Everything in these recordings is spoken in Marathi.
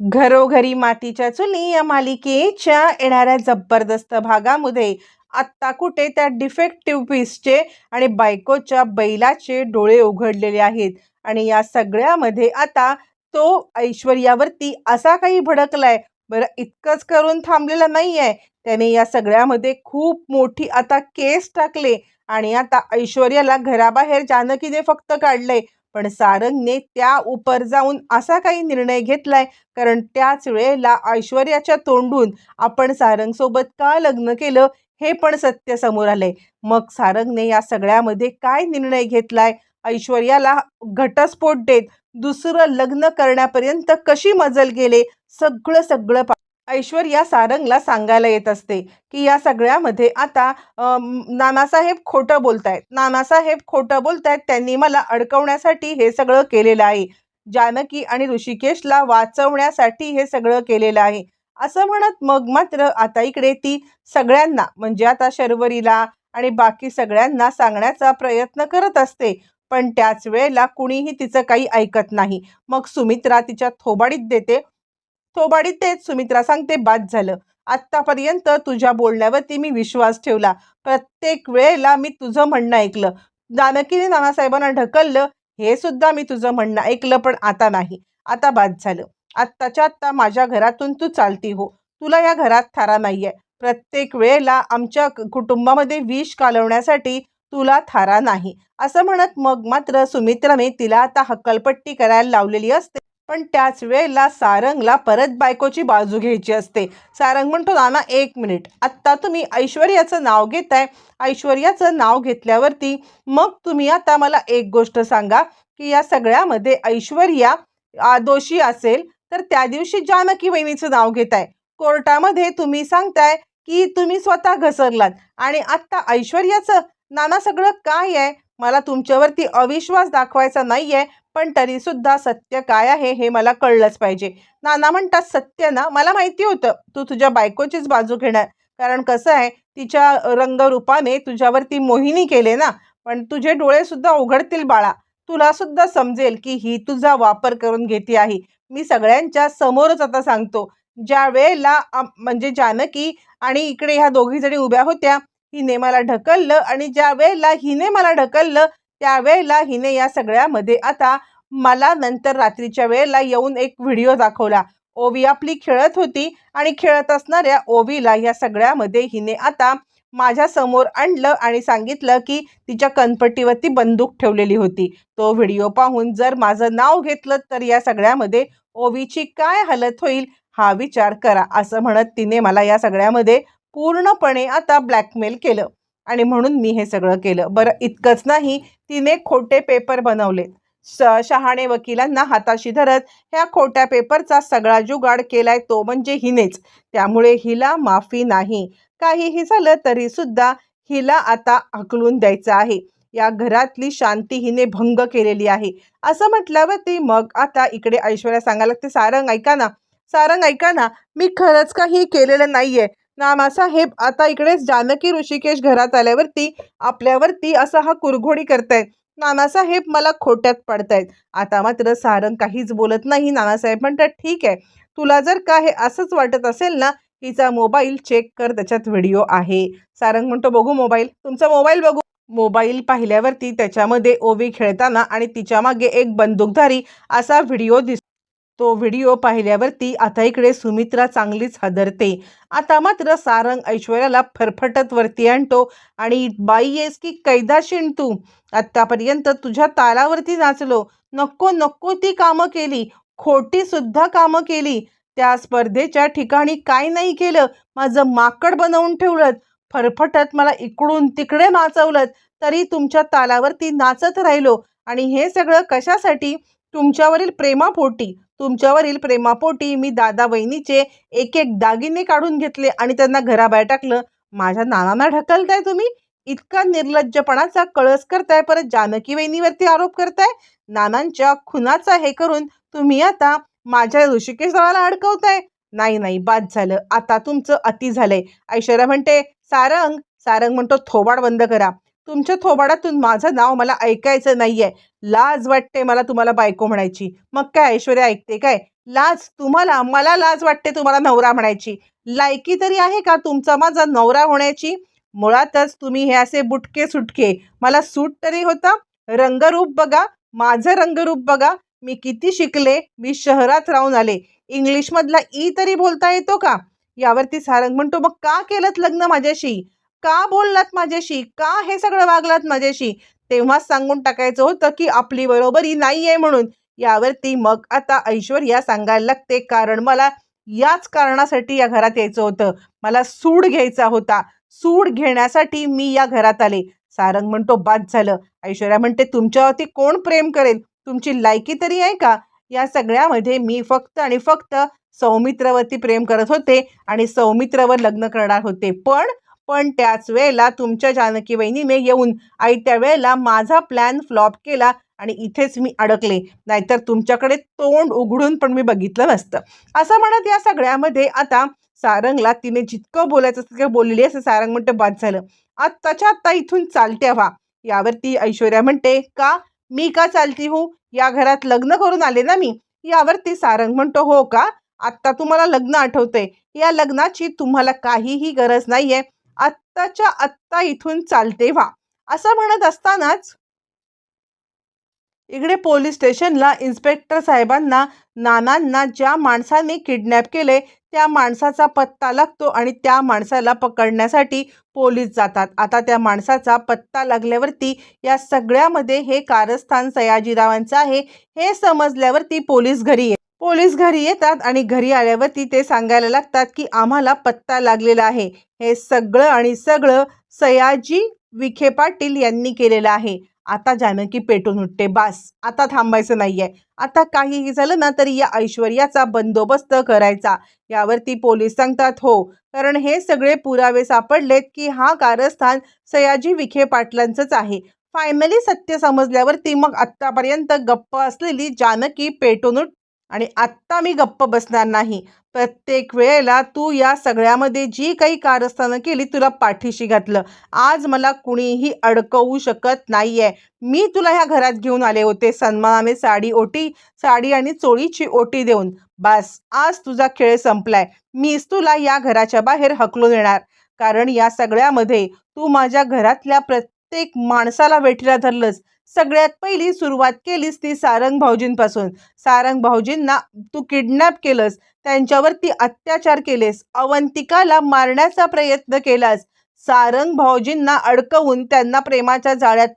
घरोघरी मातीच्या चुली या मालिकेच्या येणाऱ्या जबरदस्त भागामध्ये आत्ता कुठे त्या डिफेक्टिव्ह पीसचे आणि बायकोच्या बैलाचे डोळे उघडलेले आहेत. आणि या सगळ्यामध्ये आता तो ऐश्वर्यावरती असा काही भडकलाय. बरं इतकंच करून थांबलेला नाही आहे त्याने या सगळ्यामध्ये खूप मोठी आता केस टाकले आणि आता ऐश्वर्याला घराबाहेर जानकीने फक्त काढलंय. पण सारंगने त्या उपर जाऊन असा काही निर्णय घेतलाय. कारण त्याच वेळेला ऐश्वर्याच्या तोंडून आपण सारंगसोबत का लग्न केलं हे पण सत्य समोर आलंय. मग सारंगने या सगळ्यामध्ये काय निर्णय घेतलाय? ऐश्वर्याला घटस्फोट देत दुसरं लग्न करण्यापर्यंत कशी मजल गेले? सगळं सगळं ऐश्वर्या सारंगला सांगायला येत असते की या सगळ्यामध्ये आता नानासाहेब खोटं बोलतायत. नानासाहेब खोटं बोलतायत त्यांनी मला अडकवण्यासाठी हे सगळं केलेलं आहे. जानकी आणि ऋषिकेशला वाचवण्यासाठी हे सगळं केलेलं आहे. असं म्हणत मग मात्र आता इकडे ती सगळ्यांना म्हणजे आता शर्वरीला आणि बाकी सगळ्यांना सांगण्याचा प्रयत्न करत असते. पण त्याच वेळेला कुणीही तिचं काही ऐकत नाही. मग सुमित्रा तिच्या थोबाडीत देते. थोबाडीत तेच सुमित्रा सांगते बाद झालं. आत्तापर्यंत तुझ्या बोलण्यावरती मी विश्वास ठेवला. प्रत्येक वेळेला मी तुझं म्हणणं ऐकलं. जानकीने नानासाहेबांना ढकललं हे सुद्धा मी तुझं म्हणणं ऐकलं पण आता नाही. आता बाद झालं. आत्ताच्या आत्ता माझ्या घरातून तू चालती हो. तुला या घरात थारा नाही आहे प्रत्येक वेळेला आमच्या कुटुंबामध्ये विष कालवण्यासाठी तुला थारा नाही. असं म्हणत मग मात्र सुमित्राने तिला आता हक्कलपट्टी करायला लावलेली असते. पण त्याच वेळेला सारंगला परत बायकोची बाजू घ्यायची असते. सारंग म्हणतो नाना एक मिनिट. आत्ता तुम्ही ऐश्वर्याचं नाव घेताय. ऐश्वर्याचं नाव घेतल्यावरती मग तुम्ही आता मला एक गोष्ट सांगा की या सगळ्यामध्ये ऐश्वर्या दोषी असेल तर त्या दिवशी जानकी वहिनीचं नाव घेताय. कोर्टामध्ये तुम्ही सांगताय की तुम्ही स्वतः घसरलात. आणि आत्ता ऐश्वर्याचं नाना सगळं काय आहे? मला तुमच्यावरती अविश्वास दाखवायचा नाही आहे पण तरीसुद्धा सत्य काय आहे हे मला कळलंच पाहिजे. नाना म्हणतात सत्य ना? मला माहिती होतं. तू तुझ्या बायकोचीच बाजू घेणार. कारण कसं आहे तिच्या रंगरूपाने तुझ्यावरती मोहिनी केले ना? पण तुझे डोळेसुद्धा उघडतील बाळा. तुलासुद्धा समजेल की ही तुझा वापर करून घेते आहे. मी सगळ्यांच्या समोरच आता सांगतो. ज्या वेळेला म्हणजे जानकी आणि इकडे ह्या दोघीजणी उभ्या होत्या हिने मला ढकललं आणि ज्या वेळेला हिने मला ढकललं त्यावेळेला हिने या सगळ्यामध्ये आता मला नंतर रात्रीच्या वेळेला येऊन एक व्हिडिओ दाखवला. ओवी आपली खेळत होती आणि खेळत असणाऱ्या ओवीला या सगळ्यामध्ये हिने आता माझ्यासमोर आणलं आणि सांगितलं की तिच्या कनपट्टीवरती बंदूक ठेवलेली होती. तो व्हिडिओ पाहून जर माझं नाव घेतलं तर या सगळ्यामध्ये ओवीची काय हालत होईल हा विचार करा असं म्हणत तिने मला या सगळ्यामध्ये पूर्णपणे आता ब्लॅकमेल केलं. आणि म्हणून मी हे सगळं केलं. बरं इतकंच नाही तिने खोटे पेपर बनवले. श शहाणे वकिलांना हाताशी धरत ह्या खोट्या पेपरचा सगळा जुगाड केलाय तो म्हणजे हिनेच. त्यामुळे हिला माफी नाही. काहीही झालं तरी सुद्धा हिला आता हकलून द्यायचं आहे. या घरातली शांती हिने भंग केलेली आहे. असं म्हटल्यावरती मग आता इकडे ऐश्वर्या सांगायला लागते सारंग ऐका ना. सारंग ऐका ना. मी खरंच काही केलेलं नाहीये. नानासाहेब आता इकडेच जानकी ऋषिकेश घरात आल्यावरती आपल्यावरती असा हा कुरघोडी करतायत. नानासाहेब मला खोट्यात पडतायत. आता मात्र सारंग काहीच बोलत नाही. नानासाहेब म्हणतात ठीक आहे. तुला जर का हे असंच वाटत असेल ना हिचा मोबाईल चेक कर. त्याच्यात व्हिडिओ आहे. सारंग म्हणतो बघू मोबाईल. तुमचा मोबाईल बघू. मोबाईल पाहिल्यावरती त्याच्यामध्ये ओवी खेळताना आणि तिच्यामागे एक बंदूकधारी असा व्हिडिओ दिस तो व्हिडिओ पाहिल्यावरती आता इकडे सुमित्रा चांगलीच हादरते. आता मात्र सारंग ऐश्वर्याला फरफटत वरती आणतो आणि बाई येस की कैदाशीण तू? आत्तापर्यंत तुझ्या तालावरती नाचलो. नको नको ती कामं केली. खोटी सुद्धा कामं केली. त्या स्पर्धेच्या ठिकाणी काय नाही केलं. माझं माकड बनवून ठेवलं फरफटत मला इकडून तिकडे नाचवलं तरी तुमच्या तालावरती नाचत राहिलो. आणि हे सगळं कशासाठी? तुमच्यावरील प्रेमापोटी. तुमच्यावरील प्रेमापोटी मी दादा वहिनीचे एक एक दागिने काढून घेतले आणि त्यांना घराबाहेर टाकलं. माझ्या नानांना ढकलताय तुम्ही? इतका निर्लज्जपणाचा कळस करताय परत जानकी वहिनीवरती आरोप करताय? नानांच्या खुनाचा हे करून तुम्ही आता माझ्या ऋषिकेश जवळला अडकवताय? नाही नाही बाद झालं. आता तुमचं अति झालंय. ऐश्वर्या म्हणते सारंग सारंग म्हणतो थोबाड बंद करा. तुमच्या थोबाडातून माझं नाव मला ऐकायचं नाहीये. लाज वाटते मला तुम्हाला बायको म्हणायची. मग काय ऐश्वर्या ऐकते काय? लाज तुम्हाला मला लाज वाटते तुम्हाला नवरा म्हणायची. लायकी तरी आहे का तुमचा माझा नवरा होण्याची? मुळातच तुम्ही हे असे बुटके सुटके. मला सूट तरी होता. रंगरूप बघा. माझं रंगरूप बघा. मी किती शिकले. मी शहरात राहून आले. इंग्लिशमधला ई तरी बोलता येतो का? यावरती सारंग म्हणतो मग का केलं लग्न माझ्याशी? का बोललात माझ्याशी? का हे सगळं वागलात माझ्याशी? तेव्हाच सांगून टाकायचं होतं की आपली बरोबरी नाही आहे म्हणून. यावरती मग आता ऐश्वर्या सांगायला लागते कारण मला याच कारणासाठी या घरात यायचं होतं. मला सूड घ्यायचा होता. सूड घेण्यासाठी मी या घरात आले. सारंग म्हणतो बाद झालं. ऐश्वर्या म्हणते तुमच्यावरती कोण प्रेम करेल? तुमची लायकी तरी आहे का? या सगळ्यामध्ये मी फक्त आणि फक्त सौमित्रवरती प्रेम करत होते आणि सौमित्रवर लग्न करणार होते. पण पण त्याच वेळेला तुमच्या जानकी वहिनीने येऊन आई त्यावेळेला माझा प्लॅन फ्लॉप केला आणि इथेच मी अडकले. नाहीतर तुमच्याकडे तोंड उघडून पण मी बघितलं नसतं. असं म्हणत या सगळ्यामध्ये आता सारंगला तिने जितकं बोलायचं तितकं बोललेली असं सारंग म्हणते बाद झालं. आत्ताच्या आत्ता इथून चालत्या व्हा. यावरती ऐश्वर्या म्हणते का? मी का चालती हो? या घरात लग्न करून आले ना मी. यावरती सारंग म्हणतो हो का? आत्ता तुम्हाला लग्न आठवतंय. या लग्नाची तुम्हाला काहीही गरज नाही आहे आत्ताच्या आत्ता इथून चालते व्हा. असं म्हणत असतानाच इकडे पोलीस स्टेशनला इन्स्पेक्टर साहेबांना नानांना ज्या माणसाने किडनॅप केले त्या माणसाचा पत्ता लागतो आणि त्या माणसाला पकडण्यासाठी पोलीस जातात. आता त्या माणसाचा पत्ता लागल्यावरती या सगळ्यामध्ये हे कारस्थान सयाजीरावांचं आहे. हे समजल्यावरती पोलीस घरी येतात पोलीस घरी येतात आणि घरी आल्यावरती ते सांगायला लागतात की आम्हाला पत्ता लागलेला आहे. हे सगळं आणि सगळं सयाजी विखे पाटील यांनी केलेलं आहे. आता जानकी पेटून उठते बास. आता थांबायचं नाहीये. आता काहीही झालं ना तरी या ऐश्वर्याचा बंदोबस्त करायचा. यावरती पोलीस सांगतात हो कारण हे सगळे पुरावे सापडलेत की हा कारस्थान सयाजी विखे पाटलांचंच आहे. फायनली सत्य समजल्यावरती मग आत्तापर्यंत गप्प असलेली जानकी पेटून उठ आणि आत्ता मी गप्प बसणार नाही. प्रत्येक वेळेला तू या सगळ्यामध्ये जी काही कारस्थानं केली तुला पाठीशी घातलं. आज मला कुणीही अडकवू शकत नाही आहे मी तुला ह्या घरात घेऊन आले होते. सन्मानाने साडी ओटी साडी आणि चोळीची ओटी देऊन. बस आज तुझा खेळ संपलाय. मीच तुला या घराच्या बाहेर हकलून येणार. कारण या सगळ्यामध्ये तू माझ्या घरातल्या प्रत्येक माणसाला वेठीला धरलंच. सगळ्यात पहिली सुरुवात केलीस ती सारंग भाऊजींपासून. सारंग भाऊजींना तू किडनॅप केलंस. त्यांच्यावरती अत्याचार केलेस. अवंतिकाला मारण्याचा प्रयत्न केलास. सारंग भाऊजींना अडकवून त्यांना प्रेमाच्या जाळ्यात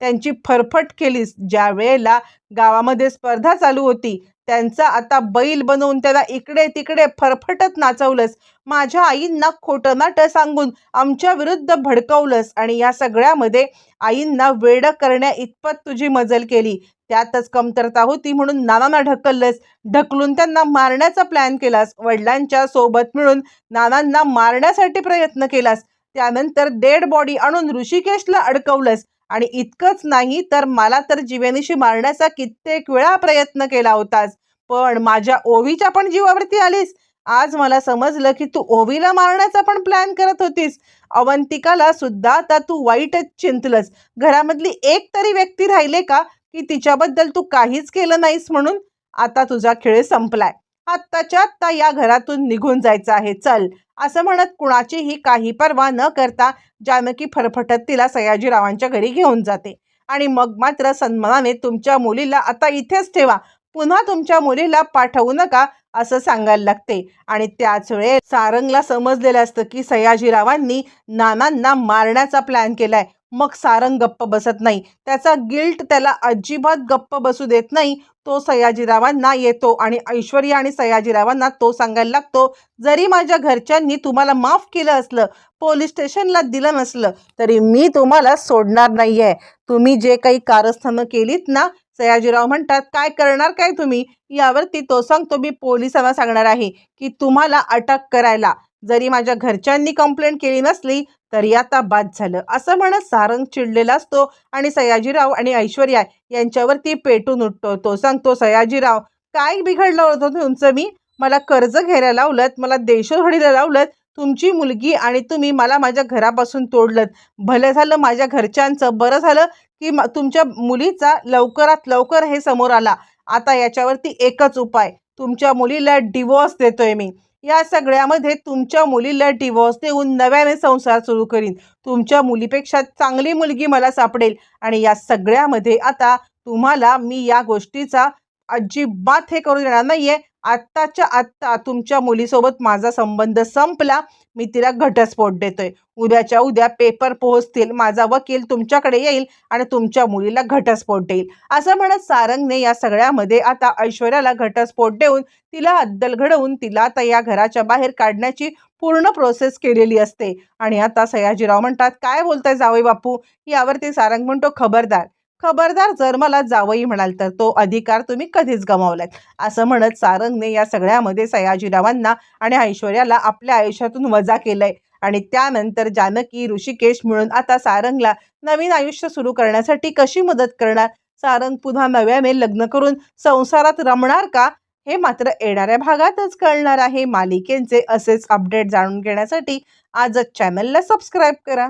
त्यांची फरफट केलीस. ज्या वेळेला गावामध्ये स्पर्धा चालू होती त्यांचा आता बैल बनवून त्याला इकडे तिकडे फरफटत नाचवलंस. माझ्या आईंना खोटं नाटं सांगून आमच्या विरुद्ध भडकवलंस आणि या सगळ्यामध्ये आईंना वेड करण्या इतपत तुझी मजल केली. त्यातच कमतरता होती म्हणून नानांना ढकललंस. ढकलून त्यांना मारण्याचा प्लॅन केलास. वडिलांच्या सोबत मिळून नानांना मारण्यासाठी प्रयत्न केलास. त्यानंतर डेड बॉडी आणून ऋषिकेशला अडकवलंस. आणि इतकंच नाही तर मला तर जीवेनिशी मारण्याचा कित्येक वेळा प्रयत्न केला होतास. पण माझ्या ओवीच्या पण जीवावरती आलीस. आज मला समजलं की तू ओवीला मारण्याचा पण प्लॅन करत होतीस. अवंतिकाला सुद्धा आता तू वाईटच चिंतलंस. घरामधली एक तरी व्यक्ती राहिले का की तिच्याबद्दल तू काहीच केलं नाहीस म्हणून? आता तुझा खेळ संपलाय. आत्ताच्या आत्ता या घरातून निघून जायचं आहे. चल. असं म्हणत कुणाचीही काही पर्वा न करता जानकी फरफटत तिला सयाजीरावांच्या घरी घेऊन जाते. आणि मग मात्र सन्मानाने तुमच्या मुलीला आता इथेच ठेवा. पुन्हा तुमच्या मुलीला पाठवू नका असं सांगायला लागते. आणि त्याच वेळेस सारंगला समजलेलं असतं की सयाजीरावांनी नानांना मारण्याचा प्लॅन केलाय. मग सारंग गप्प बसत नाही. त्याचा गिल्ट त्याला अजिबात गप्प बसू देत नाही. तो सयाजीरावांना येतो आणि ऐश्वर्या आणि सयाजीरावांना तो सांगायला लागतो जरी माझ्या घरच्यांनी तुम्हाला माफ केलं असलं पोलीस स्टेशनला दिलं नसलं तरी मी तुम्हाला सोडणार नाही आहे तुम्ही जे काही कारस्थानं केलीत ना सयाजीराव म्हणतात काय करणार काय तुम्ही? यावरती तो सांगतो मी पोलिसांना सांगणार आहे की तुम्हाला अटक करायला. जरी माझ्या घरच्यांनी कंप्लेंट केली नसली तरी आता बाद झालं. असं म्हणत सारंग चिडलेला असतो आणि सयाजीराव आणि ऐश्वर्या यांच्यावरती पेटून उठतो. तो सांगतो सयाजीराव काय बिघडलं होतं तुमचं? मी मला कर्ज घ्यायला लावलं मला देशोधडीला लावलं तुमची मुलगी आणि तुम्ही मला माझ्या घरापासून तोडलं भलं झालं माझ्या घरच्यांचं बरं झालं की तुमच्या मुलीचा लवकरात लवकर हे समोर आला. आता याच्यावरती एकच उपाय तुमच्या मुलीला डिवोर्स देतोय मी. या सगळ्यामध्ये तुमच्या मुलीला डिवोर्स देऊन नव्याने संसार सुरू करीन. तुमच्या मुलीपेक्षा चांगली मुलगी मला सापडेल. आणि या सगळ्यामध्ये आता तुम्हाला मी या गोष्टीचा अजिबात हे करू देणार नाहीये. आत्ताच्या आत्ता तुमच्या मुलीसोबत माझा संबंध संपला मी तिला घटस्फोट देतोय. उद्याच्या उद्या पेपर पोहोचतील माझा वकील तुमच्याकडे येईल आणि तुमच्या मुलीला घटस्फोट देईल. असं म्हणत सारंगने या सगळ्यामध्ये आता ऐश्वर्याला घटस्फोट देऊन तिला अद्दल घडवून तिला आता या घराच्या बाहेर काढण्याची पूर्ण प्रोसेस केलेली असते. आणि आता सयाजीराव म्हणतात काय बोलताय जावई बापू? यावरती सारंग म्हणतो खबरदार खबरदार जर मला जावई म्हणाल तर तो अधिकार तुम्ही कधीच गमावलात. असं म्हणत सारंगने या सगळ्यामध्ये सयाजीरावांना आणि ऐश्वर्याला आपल्या आयुष्यातून वजा केलंय. आणि त्यानंतर जानकी ऋषिकेश मिळून आता सारंगला नवीन आयुष्य सुरू करण्यासाठी कशी मदत करणार? सारंग पुन्हा नव्याने लग्न करून संसारात रमणार का? हे मात्र येणाऱ्या भागातच कळणार आहे. मालिकेंचे असेच अपडेट जाणून घेण्यासाठी आजच चॅनलला सबस्क्राईब करा.